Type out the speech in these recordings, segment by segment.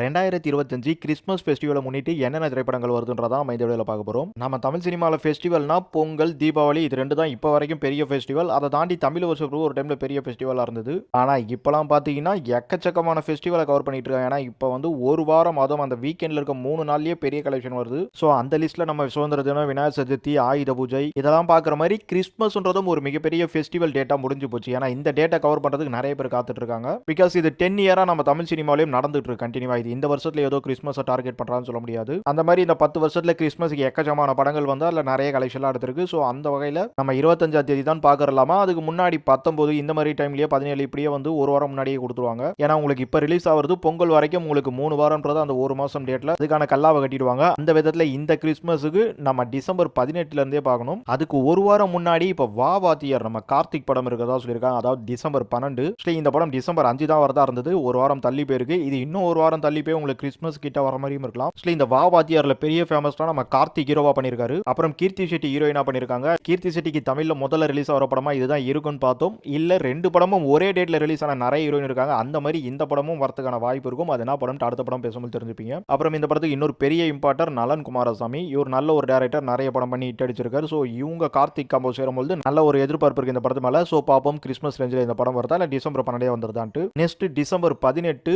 ரெண்டாயிரத்தி இருபத்தஞ்சு கிறிஸ்மஸ் ஃபெஸ்டிவலை முன்னிட்டு என்னென்ன திரைப்படங்கள் வருதுன்றதான் நம்ம இந்த வீடியோவில் பார்க்க போகிறோம் நம்ம தமிழ் சினிமாவில் ஃபெஸ்டிவல்னா பொங்கல் தீபாவளி இது ரெண்டு தான் இப்போ வரைக்கும் பெரிய ஃபெஸ்டிவல் அதை தாண்டி தமிழ் வருஷத்துக்கு ஒரு டைமில் பெரிய ஃபெஸ்டிவலாக இருந்தது. ஆனால் இப்போலாம் பார்த்தீங்கன்னா எக்கச்சக்கமான ஃபெஸ்டிவலை கவர் பண்ணிட்டு இருக்காங்க. ஏன்னா இப்போ வந்து ஒரு வாரம் அதுவும் அந்த வீக்கெண்டில் இருக்க மூணு நாள்லயே பெரிய கலெக்ஷன் வருது. ஸோ அந்த லிஸ்ட்டில் நம்ம சுதந்திர தினம் விநாயகர் சதுர்த்தி ஆயுத பூஜை இதெல்லாம் பார்க்குற மாதிரி கிறிஸ்மஸ்ன்றதும் ஒரு மிகப்பெரிய ஃபெஸ்டிவல் டேட்டா முடிஞ்சு போச்சு. ஏன்னா இந்த டேட்டா கவர் பண்ணுறதுக்கு நிறைய பேர் காத்துட்டு இருக்காங்க. பிகாஸ் இது டென் இயராக நம்ம தமிழ் சினிமாலையும் நடந்துட்டு இருக்கு கண்டினியூவாக இது இந்த வருஷத்துல ஏதோ கிறிஸ்மஸை டார்கெட் பண்றான்னு சொல்ல முடியாது. அந்த மாதிரி இந்த பத்து வருஷத்துல கிறிஸ்மஸுக்கு எக்கச்சமான படங்கள் வந்து அதில் நிறைய கலெக்ஷன்லாம் எடுத்திருக்கு. ஸோ அந்த வகையில் நம்ம இருபத்தஞ்சாம் தேதி தான் பார்க்கறலாமா? அதுக்கு முன்னாடி பத்தொன்பது இந்த மாதிரி டைம்லயே பதினேழு இப்படியே வந்து ஒரு வாரம் முன்னாடியே கொடுத்துருவாங்க. ஏன்னா உங்களுக்கு இப்போ ரிலீஸ் ஆகிறது பொங்கல் வரைக்கும் உங்களுக்கு மூணு வாரம்ன்றது அந்த ஒரு மாசம் டேட்ல அதுக்கான கல்லாவை கட்டிடுவாங்க. அந்த விதத்தில் இந்த கிறிஸ்மஸுக்கு நம்ம டிசம்பர் பதினெட்டுல இருந்தே பார்க்கணும். அதுக்கு ஒரு வாரம் முன்னாடி இப்போ வா வாத்தியார் நம்ம கார்த்திக் படம் இருக்கிறதா சொல்லியிருக்காங்க. அதாவது டிசம்பர் பன்னெண்டு. Actually இந்த படம் டிசம்பர் அஞ்சு தான் வரதா இருந்தது. ஒரு வாரம் தள்ளி போயிருக்கு. இது இன்னும் ஒரு வாரம் தள்ளி போய் உங்களுக்கு கிறிஸ்மஸ் கிட்ட வர மாதிரியும் இருக்கலாம். Actually இந்த வா வாத்தியார்ல பெரிய ஃபேமஸ்னா நம்ம கார்த்திக் ஹீரோவா பண்ணியிருக்காரு அப்புறம் கீர்த்தி செட்டி ஹீரோயினா பண்ணியிருக்காங்க கீர்த்தி செட்டிக்கு தமிழ்ல முதல்ல ரிலீஸ் ஆகிற படமா இதுதான் இருக்குன்னு பார்த்தோம். இல்ல ரெண்டு படமும் ஒரே டேட்ல ரிலீஸ் ஆன நிறைய ஹீரோயின் இருக்காங்க. அந்த மாதிரி இந்த படமும் வரதுக்கான வாய்ப்பு இருக்கும். அது என்ன படம் அடுத்த படம் பேசும்போது தெரிஞ்சுப்பீங்க. அப்புறம் இந்த படத்துக்கு இன்னொரு பெரிய இம்பார்ட்டர் நலன் குமாரசாமி. இவர் நல்ல ஒரு டேரக்டர் நிறைய படம் பண்ணி ஹிட் அடிச்சிருக்காரு. ஸோ இவங்க கார்த்திக் காம்போ சேரும்போது நல்ல ஒரு எதிர்பார்ப்பு இருக்கு இந்த படத்து மேல. ஸோ பார்ப்போம் கிறிஸ்மஸ் ரேஞ்சில் இந்த படம் வருதா? இல்லை டிசம்பர் பன்னெண்டே வந்துருதான்ட்டு. நெக்ஸ்ட் டிசம்பர் பதினெட்டு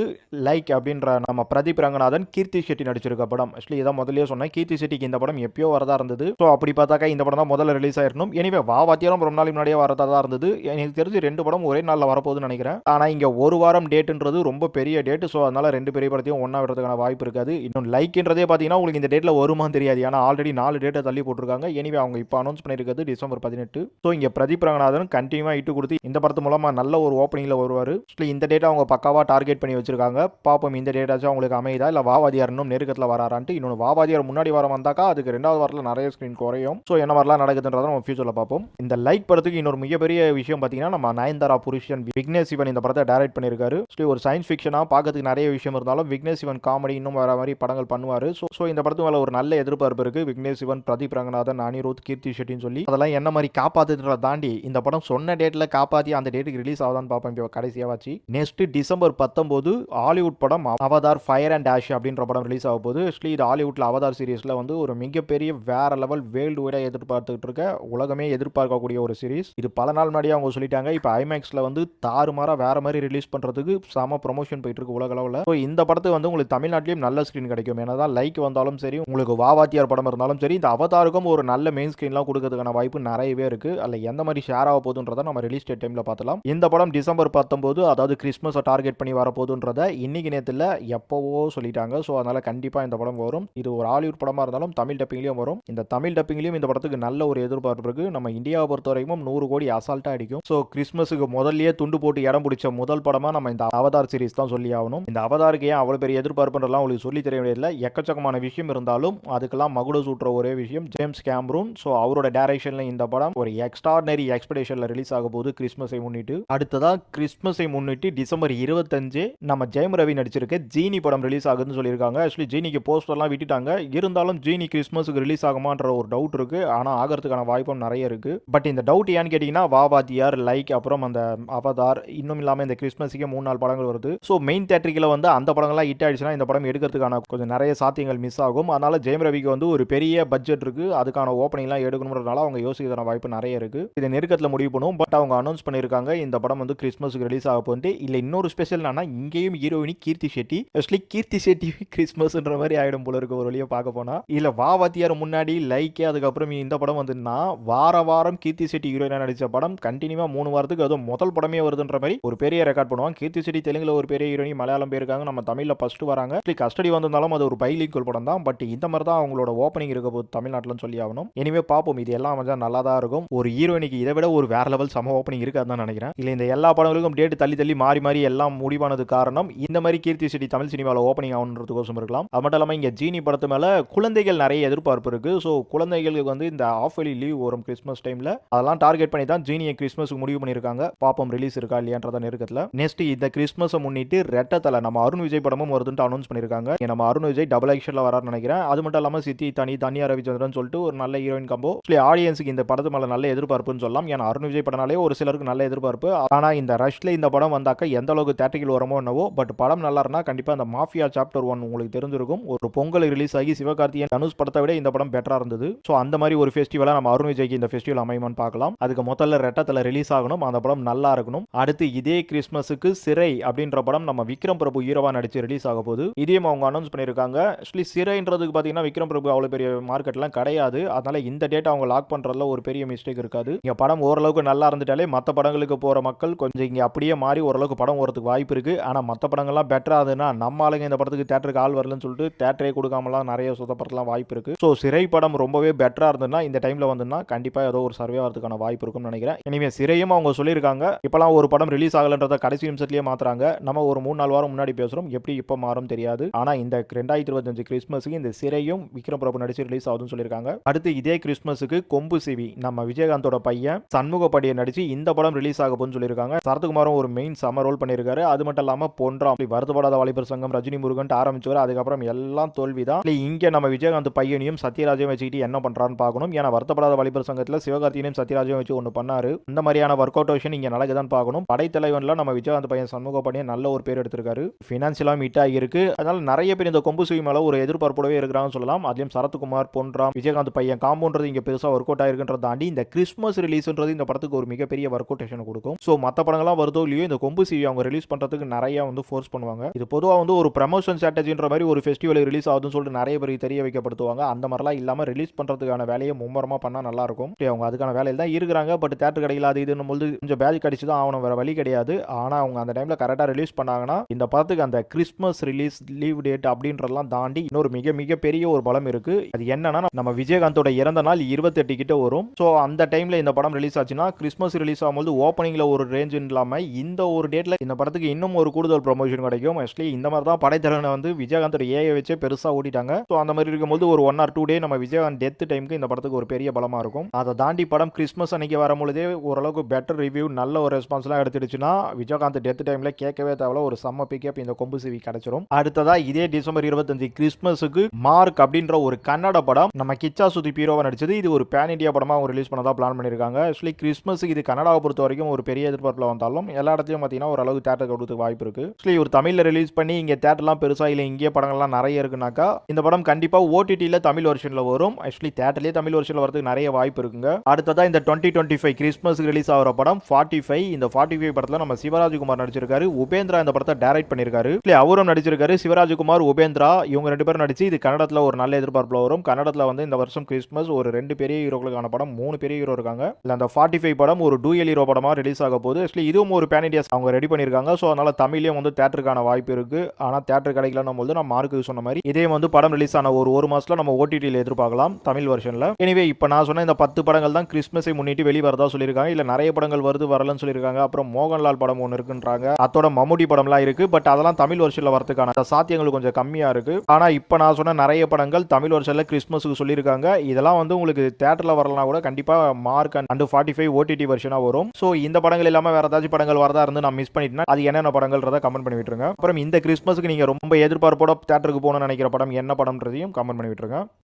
லைக் அப்படின்ற நம்ம பிரதீப் ரங்கநாதன் கீர்த்தி செட்டி நடிச்சிருக்க படம். ஆக்சுவலி இதான் முதல்லயே சொன்னேன். கீர்த்தி செட்டிக்கு இந்த படம் எப்பயோ வரதா இருந்தது. ஸோ அப்படி பார்த்தாக்கா இந்த படம் தான் முதல்ல ரிலீஸ் ஆயிருக்கும் எனிவே வா வாத்தியாரம் ரொம்ப நாளைக்கு முன்னாடியே வரதா தான் இருந்தது. எனக்கு தெரிஞ்சு ரெண்டு படம் ஒரே நாளில் வரப்போகுதுன்னு நினைக்கிறேன். ஆனால் இங்கே ஒரு வாரம் டேட்டுன்றது ரொம்ப பெரிய டேட் ஸோ அதனால ரெண்டு பெரிய படத்தையும் ஒன்றா விடுறதுக்கான வாய்ப்பு இருக்காது. இன்னும் லைக்ன்றதே பார்த்தீங்கன்னா உங்களுக்கு இந்த டேட்டில் வருமான்னு தெரியாது. ஏன்னா ஆல்ரெடி நாலு டேட்டை தள்ளி போட்டிருக்காங்க. எனிவே அவங்க இப்போ அனௌன்ஸ் பண்ணியிருக்கிறது டிசம்பர் பதினெட்டு. ஸோ இங்கே பிரதீப் ரங்கநாதன் கண்டினியூவாக இட்டு கொடுத்து இந்த படத்து மூலமாக நல்ல ஒரு ஓப்பனிங்கில் வருவார். ஆக்சுவலி இந்த டேட்டை அவங்க பக்காவாக டார்கெட் பண்ணி வச்சிருக்காங்க. பார்ப்போம் இந்த டேட்டை ஏதாச்சும் அவங்களுக்கு அமையுதா? இல்லை வாவாதியார் இன்னும் நெருக்கத்தில் வராரான்ட்டு இன்னொன்று வாவாதியார் முன்னாடி வாரம் வந்தாக்கா அதுக்கு ரெண்டாவது வாரத்தில் நிறைய ஸ்க்ரீன் குறையும். ஸோ என்ன மாதிரிலாம் நடக்குதுன்றதை நம்ம ஃபியூச்சரில் பார்ப்போம். இந்த லைக் படத்துக்கு இன்னொரு மிகப்பெரிய விஷயம் பார்த்தீங்கன்னா நம்ம நயன்தாரா புருஷன் விக்னேஷ் சிவன் இந்த படத்தை டைரக்ட் பண்ணியிருக்காரு. ஸோ ஒரு சயின்ஸ் ஃபிக்ஷனாக பார்க்கறதுக்கு நிறைய விஷயம் இருந்தாலும் விக்னேஷ் சிவன் காமெடி இன்னும் வர மாதிரி படங்கள் பண்ணுவார். ஸோ ஸோ இந்த படத்து மேலே ஒரு நல்ல எதிர்பார்ப்பு இருக்குது விக்னேஷ் சிவன் பிரதீப் ரங்கநாதன் அனிருத் கீர்த்தி ஷெட்டின்னு சொல்லி. அதெல்லாம் என்ன மாதிரி காப்பாத்துன்றதை தாண்டி இந்த படம் சொன்ன டேட்டில் காப்பாற்றி அந்த டேட்டுக்கு ரிலீஸ் ஆகுதான்னு பார்ப்போம். இப்போ கடைசியாக வச்சு. நெக்ஸ்ட் டிசம்பர் பத்தொம்போது ஹாலிவுட் படம் அவதார் ஃபயர் அண்ட் டேஷ் அப்படின்ற படம் ரிலீஸ் ஆக போகுது. ஆக்சுவலி இது ஹாலிவுட்டில் அவதார் சீரீஸில் வந்து ஒரு மிகப்பெரிய வேற லெவல் வேர்ல்டு வைடாக எதிர்பார்த்துட்டு இருக்க உலகமே எதிர்பார்க்கக்கூடிய ஒரு சீரிஸ் இது பல நாள் முன்னாடியே அவங்க சொல்லிட்டாங்க. இப்போ ஐமேக்ஸில் வந்து தாறுமாறாக வேற மாதிரி ரிலீஸ் பண்ணுறதுக்கு செம ப்ரொமோஷன் போயிட்டு இருக்கு உலக அளவில். ஸோ இந்த படத்துக்கு வந்து உங்களுக்கு தமிழ்நாட்டிலையும் நல்ல ஸ்க்ரீன் கிடைக்கும். ஏன்னா தான் லைக் வந்தாலும் சரி உங்களுக்கு வாவாத்தியார் படம் இருந்தாலும் சரி இந்த அவதாருக்கும் ஒரு நல்ல மெயின் ஸ்க்ரீன்லாம் கொடுக்கறதுக்கான வாய்ப்பு நிறையவே இருக்கு. அதில் எந்த மாதிரி ஷேர் ஆக போகுதுன்றதை நம்ம ரிலீஸ் டேட் டைமில் பார்த்தலாம். இந்த படம் டிசம்பர் பத்தொம்போது அதாவது கிறிஸ்மஸை டார்கெட் பண்ணி வரப்போகுதுன்றத இன்னைக்கு நேரத்தில் எப்போவோ சொல்லிட்டாங்க. ஸோ அதனால் கண்டிப்பாக இந்த படம் வரும். இது ஒரு ஹாலிவுட் படமாக இருந்தாலும் தமிழ் டப்பிங்லேயும் வரும். இந்த தமிழ் டப்பிங்லேயும் இந்த படத்துக்கு நல்ல ஒரு எதிர்பார்ப்பு இருக்குது நம்ம இந்தியாவை பொறுத்த வரைக்கும் நூறு கோடி அசால்ட்டாக அடிக்கும். ஸோ கிறிஸ்மஸுக்கு முதல்லயே துண்டு போட்டு இடம் பிடிச்ச முதல் படமாக நம்ம இந்த அவதார் சீரிஸ் தான் சொல்லி ஆகணும். இந்த அவதாருக்கு ஏன் அவ்வளோ பெரிய எதிர்பார்ப்புன்றலாம் உங்களுக்கு சொல்லி தெரிய வேண்டியதில்லை. எக்கச்சக்கமான விஷயம் இருந்தாலும் அதுக்கெல்லாம் மகுட சூட்டுற ஒரே விஷயம் ஜேம்ஸ் கேம்ரூன். ஸோ அவரோட டேரக்ஷனில் இந்த படம் ஒரு எக்ஸ்ட்ராடனரி எக்ஸ்பெக்டேஷனில் ரிலீஸ் ஆக போது கிறிஸ்மஸை முன்னிட்டு. அடுத்ததாக கிறிஸ்மஸை முன்னிட்டு டிசம்பர் இருபத்தஞ்சு நம்ம ஜெயம் ரவி நடிச்சிருக்க ஜீனி படம் ரிலீஸ் ஆகுதுன்னு சொல்லியிருக்காங்க. ஆக்சுவலி ஜீனிக்கு போஸ்டர்லாம் விட்டுட்டாங்க. இருந்தாலும் ஜீனி கிறிஸ்மஸுக்கு ரிலீஸ் ஆகுமான்ற ஒரு டவுட் இருக்கு. ஆனால் ஆகிறதுக்கான வாய்ப்பும் நிறைய இருக்கு. பட் இந்த டவுட் ஏன்னு கேட்டிங்கன்னா வாவாத்தியார் லைக் அப்புறம் அந்த அவதார் இன்னும் இல்லாமல் இந்த கிறிஸ்மஸுக்கே மூணு நாள் படங்கள் வருது. ஸோ மெயின் தேட்டரிக்கில் வந்து அந்த படங்கள்லாம் ஹிட் ஆயிடுச்சுன்னா இந்த படம் எடுக்கிறதுக்கான கொஞ்சம் நிறைய சாத்தியங்கள் மிஸ் ஆகும். அதனால ஜெயம் ரவிக்கு வந்து ஒரு பெரிய பட்ஜெட் இருக்கு. அதுக்கான ஓப்பனிங்லாம் எடுக்கணுன்றதுனால அவங்க யோசிக்கிறதுக்கான வாய்ப்பு நிறைய இருக்கு. இதை நெருக்கத்தில் முடிவு பண்ணுவோம். பட் அவங்க அனௌன்ஸ் பண்ணியிருக்காங்க இந்த படம் வந்து கிறிஸ்மஸுக்கு ரிலீஸ் ஆக போகுது இல்லை இன்னொரு ஸ்பெஷல் என்னன்னா இங்கேயும் ஹீரோயினி கீர்த்தி ஷெட்டி ஆக்சுவலி கீர்த்தி ஷெட்டி கிறிஸ்மஸ்ன்ற மாதிரி ஆயிடும் போல இருக்கு ஒரு வழியை பார்க்க போனா. இல்ல வாவாத்தியார் முன்னாடி லைக்கே அதுக்கப்புறம் இந்த படம் வந்துன்னா வார வாரம் கீர்த்தி செட்டி ஹீரோயினா நடிச்ச படம் கண்டினியூவா மூணு வாரத்துக்கு அதுவும் முதல் படமே வருதுன்ற மாதிரி ஒரு பெரிய ரெக்கார்ட் பண்ணுவாங்க. கீர்த்தி செட்டி தெலுங்குல ஒரு பெரிய ஹீரோயின் மலையாளம் போயிருக்காங்க. நம்ம தமிழ்ல ஃபர்ஸ்ட் வராங்க. கஸ்டடி வந்திருந்தாலும் அது ஒரு பைலிங்கல் படம் தான். பட் இந்த மாதிரி தான் அவங்களோட ஓப்பனிங் இருக்க போது தமிழ்நாட்டில் சொல்லி ஆகணும். இனிமே பார்ப்போம். இது எல்லாம் கொஞ்சம் நல்லா தான் இருக்கும். ஒரு ஹீரோயினுக்கு இதை விட ஒரு வேற லெவல் சம ஓப்பனிங் இருக்காது தான் நினைக்கிறேன். இல்லை இந்த எல்லா படங்களுக்கும் டேட் தள்ளி தள்ளி மாறி மாறி எல்லாம் முடிவானது காரணம் இந்த மாதிரி கீர்த்தி செட்டி தமிழ் சினிமாவில் ஓப்பனிங் ஆகணுன்றதுக்கோசம் இருக்கலாம். அது மட்டும் இல்லாமல் இங்கே ஜீனி படத்து மேலே குழந்தைகள் நிறைய எதிர்பார்ப்பு இருக்கு. ஸோ குழந்தைகளுக்கு வந்து இந்த ஆஃப் வெளி லீவ் வரும் கிறிஸ்மஸ் டைமில் அதெல்லாம் டார்கெட் பண்ணி தான் ஜீனியை கிறிஸ்மஸுக்கு முடிவு பண்ணியிருக்காங்க பாப்பம் ரிலீஸ் இருக்கா இல்லையான்றத நெருக்கத்தில். நெக்ஸ்ட் இந்த கிறிஸ்மஸை முன்னிட்டு ரெட்டத்தலை நம்ம அருண் விஜய் படமும் வருதுன்ட்டு அனௌன்ஸ் பண்ணியிருக்காங்க நம்ம அருண் விஜய் டபுள் ஆக்ஷனில் வரான்னு நினைக்கிறேன். அது மட்டும் இல்லாமல் சித்தி தனி தனியா ரவிச்சந்திரன் சொல்லிட்டு ஒரு நல்ல ஹீரோயின் கம்போ ஆடியன்ஸுக்கு இந்த படத்து மேலே நல்ல எதிர்பார்ப்புன்னு சொல்லலாம். ஏன்னா அருண் விஜய் படனாலே ஒரு சிலருக்கு நல்ல எதிர்பார்ப்பு. ஆனால் இந்த ரஷ்ல இந்த படம் வந்தாக்க எந்த அளவுக்கு தேட்டரிகள் வரமோ என்னவோ பட் படம் நல்லா இருந்தால் கண்டிப்பாக கண்டிப்பாக அந்த மாஃபியா சாப்டர் ஒன் உங்களுக்கு தெரிஞ்சிருக்கும். ஒரு பொங்கல் ரிலீஸ் ஆகி சிவகார்த்தியன் தனுஷ் படத்தை விட இந்த படம் பெட்டராக இருந்தது. ஸோ அந்த மாதிரி ஒரு ஃபெஸ்டிவலாக நம்ம அருண் விஜய்க்கு இந்த ஃபெஸ்டிவல் அமையுமான்னு பார்க்கலாம். அதுக்கு முதல்ல ரெட்டத்தில் ரிலீஸ் ஆகணும். அந்த படம் நல்லா இருக்கணும். அடுத்து இதே கிறிஸ்மஸுக்கு சிறை அப்படின்ற படம் நம்ம விக்ரம் பிரபு ஹீரோவா நடிச்சு ரிலீஸ் ஆக போகுது. இதையும் அவங்க அனௌன்ஸ் பண்ணியிருக்காங்க. ஆக்சுவலி சிறைன்றதுக்கு பார்த்தீங்கன்னா விக்ரம் பிரபு அவ்வளோ பெரிய மார்க்கெட்லாம் கிடையாது. அதனால இந்த டேட் அவங்க லாக் பண்ணுறதுல ஒரு பெரிய மிஸ்டேக் இருக்காது. இங்கே படம் ஓரளவுக்கு நல்லா இருந்துட்டாலே மற்ற படங்களுக்கு போகிற மக்கள் கொஞ்சம் இங்கே அப்படியே மாறி ஓரளவுக்கு படம் ஓரத்துக்கு வாய்ப்பு இருக்குது ஆனால் மற்ற படங்கள்லாம் பெட்டரா ஆகுதுன்னா நம்ம ஆளுங்க இந்த படத்துக்கு தேட்டருக்கு ஆள் வரலன்னு சொல்லிட்டு தேட்டரே கொடுக்காமலாம் நிறைய சுத்தப்படுறதுலாம் வாய்ப்பு இருக்கு. ஸோ சிறை படம் ரொம்பவே பெட்டரா இருந்ததுன்னா இந்த டைம்ல வந்துன்னா கண்டிப்பாக ஏதோ ஒரு சர்வே வரதுக்கான வாய்ப்பு இருக்கும்னு நினைக்கிறேன். இனிமே சிறையும் அவங்க சொல்லியிருக்காங்க. இப்போலாம் ஒரு படம் ரிலீஸ் ஆகலன்றத கடைசி நிமிஷத்துலயே மாத்துறாங்க. நம்ம ஒரு மூணு நாலு வாரம் முன்னாடி பேசுறோம். எப்படி இப்போ மாறும் தெரியாது. ஆனா இந்த ரெண்டாயிரத்தி இருபத்தஞ்சு கிறிஸ்மஸுக்கு இந்த சிறையும் விக்ரம் பிரபு நடிச்சு ரிலீஸ் ஆகுதுன்னு சொல்லியிருக்காங்க. அடுத்து இதே கிறிஸ்மஸுக்கு கொம்பு சிவி நம்ம விஜயகாந்தோட பையன் சண்முகப்படியை நடிச்சு இந்த படம் ரிலீஸ் ஆக போகுதுன்னு சொல்லியிருக்காங்க. சரத்குமாரும் ஒரு மெயின் சம ரோல் பண்ணியிருக்காரு. அது மட்டும் இல்லாம போன்றா அப்படி வருத்தப்படாத வாலிபர் சங்கம் ரஜினி முருகன் ஆரம்பிச்சவர். அதுக்கப்புறம் எல்லாம் தோல்விதான். இல்லை இங்கே நம்ம விஜயகாந்த் பையனையும் சத்யராஜையும் வச்சுக்கிட்டு என்ன பண்ணுறான்னு பார்க்கணும். ஏன்னா வருத்தப்படாத வாலிபர் சங்கத்தில் சிவகார்த்தியனையும் சத்யராஜையும் வச்சு ஒன்று பண்ணாரு. இந்த மாதிரியான ஒர்க் அவுட் விஷயம் இங்கே நடக்குதான்னு பார்க்கணும். படைத்தலைவனில் நம்ம விஜயகாந்த் பையன் சண்முக பாண்டியன் நல்ல ஒரு பேர் எடுத்திருக்காரு. ஃபினான்ஷியலாக மீட் ஆகியிருக்கு. அதனால நிறைய பேர் இந்த கொம்பு சுவி மேலே ஒரு எதிர்பார்ப்போடவே இருக்கிறாங்கன்னு சொல்லலாம். அதுலயும் சரத்குமார் பொன்ராம் விஜயகாந்த் பையன் காம்போன்றது இங்கே பெருசாக ஒர்க் அவுட் ஆயிருக்குன்றத தாண்டி இந்த கிறிஸ்மஸ் ரிலீஸ்ன்றது இந்த படத்துக்கு ஒரு மிகப்பெரிய ஒர்க் அவுட்டேஷன் கொடுக்கும். ஸோ மற்ற படங்கள்லாம் வருதோ இல்லையோ இந்த கொம்பு சிவி அவங்க ரிலீஸ் பண்ணுறதுக்கு நிறைய வந்து ஃபோர்ஸ் பண்ணுவாங்க. இது பொதுவாக வந்து ஒரு ப்ரமோஷன் ஸ்ட்ராட்டஜின்ற மாதிரி ஒரு ஃபெஸ்டிவல் ரிலீஸ் ஆகுதுன்னு சொல்லிட்டு நிறைய பேருக்கு தெரிய வைக்கப்படுத்துவாங்க அந்த மாதிரிலாம் இல்லாமல் ரிலீஸ் பண்ணுறதுக்கான வேலையை மும்முரமாக பண்ணால் நல்லா இருக்கும். சரி, அவங்க அதுக்கான வேலையில் தான் இருக்கிறாங்க. பட் தேட்டர் கடையில் அது இதுன்னு போது கொஞ்சம் பேஜ் கடிச்சு தான் ஆகணும் வேறு வழி கிடையாது. ஆனால் அவங்க அந்த டைமில் கரெக்டாக ரிலீஸ் பண்ணாங்கன்னா இந்த படத்துக்கு அந்த கிறிஸ்மஸ் ரிலீஸ் லீவ் டேட் அப்படின்றதெல்லாம் தாண்டி இன்னொரு மிக மிக பெரிய ஒரு பலம் இருக்கு. அது என்னன்னா நம்ம விஜயகாந்தோட இறந்த நாள் இருபத்தெட்டு கிட்ட வரும். ஸோ அந்த டைமில் இந்த படம் ரிலீஸ் ஆச்சுன்னா கிறிஸ்மஸ் ரிலீஸ் ஆகும்போது ஓப்பனிங்கில் ஒரு ரேஞ்ச் இல்லாமல் இந்த ஒரு டேட்டில் இந்த படத்துக்கு இன்னும் ஒரு கூடுதல் ப்ரொமோஷன் கிடைக்கும். ஆக்சுவலி இந்த மாதிரி தான் படைத்தலைவனை வந்து விஜயகாந்தோட ஏஐ வச்சே பெருசாக ஓட்டிட்டாங்க. ஸோ அந்த மாதிரி இருக்கும்போது ஒரு ஒன் ஆர் டூ டே நம்ம விஜயகாந்த் டெத் டைமுக்கு இந்த படத்துக்கு ஒரு பெரிய பலமாக இருக்கும். அதை தாண்டி படம் கிறிஸ்மஸ் அன்னைக்கு வரும்பொழுதே ஓரளவுக்கு பெட்டர் ரிவ்யூ நல்ல ஒரு ரெஸ்பான்ஸ்லாம் எடுத்துடுச்சுன்னா விஜயகாந்த் டெத் டைமில் கேட்கவே தேவையில்ல. ஒரு செம்ம பிக்கப் இந்த கொம்பு சிவி கிடைச்சிரும். அடுத்ததா இதே டிசம்பர் இருபத்தஞ்சு கிறிஸ்மஸுக்கு மார்க் அப்படின்ற ஒரு கன்னட படம் நம்ம கிச்சா சுதி பீரோவை நடிச்சது. இது ஒரு பேன் இண்டியா படமாக அவங்க ரிலீஸ் பண்ணதாக பிளான் பண்ணிருக்காங்க ஆக்சுவலி கிறிஸ்மஸுக்கு இது கன்னடாவை பொறுத்த வரைக்கும் ஒரு பெரிய எதிர்பார்ப்பில் வந்தாலும் எல்லா இடத்துலையும் பார்த்தீங்கன்னா ஓரளவு தேட்டர் கொடுத்து வாய்ப்பு இருக்குது ஆக்சுவலி ஒரு தமிழில் ரிலீஸ் பண்ணி இங்க தேட்டர்லாம் பெருசாக இல்லை இங்கே படங்கள்லாம் நிறைய இருக்குனாக்கா இந்த படம் கண்டிப்பாக ஓடிடியில் தமிழ் வருஷனில் வரும். ஆக்சுவலி தேட்டர்லேயே தமிழ் வருஷனில் வரதுக்கு நிறைய வாய்ப்பு இருக்குங்க. அடுத்ததாக இந்த டுவெண்ட்டி டுவெண்ட்டி ஃபைவ் கிறிஸ்மஸ்க்கு ரிலீஸ் ஆகிற படம் ஃபார்ட்டி ஃபைவ் இந்த ஃபார்ட்டி ஃபைவ் படத்தில் நம்ம சிவராஜ்குமார் நடிச்சிருக்காரு. உபேந்திரா இந்த படத்தை டைரக்ட் பண்ணியிருக்காரு அவரும் நடிச்சிருக்காரு. சிவராஜ்குமார் உபேந்திரா இவங்க ரெண்டு பேரும் நடிச்சு இது கன்னடத்தில் ஒரு நல்ல எதிர்பார்ப்பில் வரும். கன்னடத்தில் வந்து இந்த வருஷம் கிறிஸ்மஸ் ஒரு ரெண்டு பெரிய ஹீரோக்களுக்கான படம் மூணு பெரிய ஹீரோ இருக்காங்க. இல்லை அந்த ஃபார்ட்டி ஃபைவ் படம் ஒரு டூயல் ஹீரோ படமாக ரிலீஸ் ஆக போகுது. ஆக்சுவலி இதுவும் ஒரு பேன் இண்டியாஸ் அவங்க ரெடி பண்ணியிருக்காங்க ஸோ அதனால் தமிழ்லேயும் வந்து தேட்டருக்கான வாய்ப்பு இருக்கு ஆனால் தேட்டர் கிடைக்கலன்னும் போது நான் மார்க்கு சொன்ன மாதிரி இதே வந்து படம் ரிலீஸ் ஆன ஒரு ஒரு மாசத்துல நம்ம ஓடிடியில் எதிர்பார்க்கலாம் தமிழ் வெர்ஷனில் எனிவே இப்போ நான் சொன்ன இந்த பத்து படங்கள் தான் கிறிஸ்மஸை முன்னிட்டு வெளிவரதா சொல்லியிருக்காங்க. இல்லை நிறைய படங்கள் வருது வரலன்னு சொல்லியிருக்காங்க. அப்புறம் மோகன்லால் படம் ஒன்று இருக்குன்றாங்க. அதோட மம்முடி படம்லாம் இருக்கு. பட் அதெல்லாம் தமிழ் வருஷத்தில் வரதுக்கான சாத்தியங்கள் கொஞ்சம் கம்மியா இருக்கு. ஆனா இப்போ நான் சொன்ன நிறைய படங்கள் தமிழ் வருஷத்தில் கிறிஸ்மஸுக்கு சொல்லியிருக்காங்க. இதெல்லாம் வந்து உங்களுக்கு தேட்டரில் வரலனா கூட கண்டிப்பா Mark and forty five OTT வருஷனாக வரும். ஸோ இந்த படங்கள் இல்லாமல் வேற ஏதாச்சும் படங்கள் வரதா இருந்து நான் மிஸ் பண்ணிட்டேன்னா அது என்னென்ன படங்கள்ன்றதை கமெண்ட் பண்ணி விட்டுருங்க அப்புறம் இந்த கிறிஸ்மஸுக்கு நீங்க ரொம்ப எதிர்பார்ப்போட தேட்டருக்கு போகணும்னு நினைக்கிற படம் என்ன படம்ன்றதையும் கமெண்ட் பண்ணி விட்டுருங்க.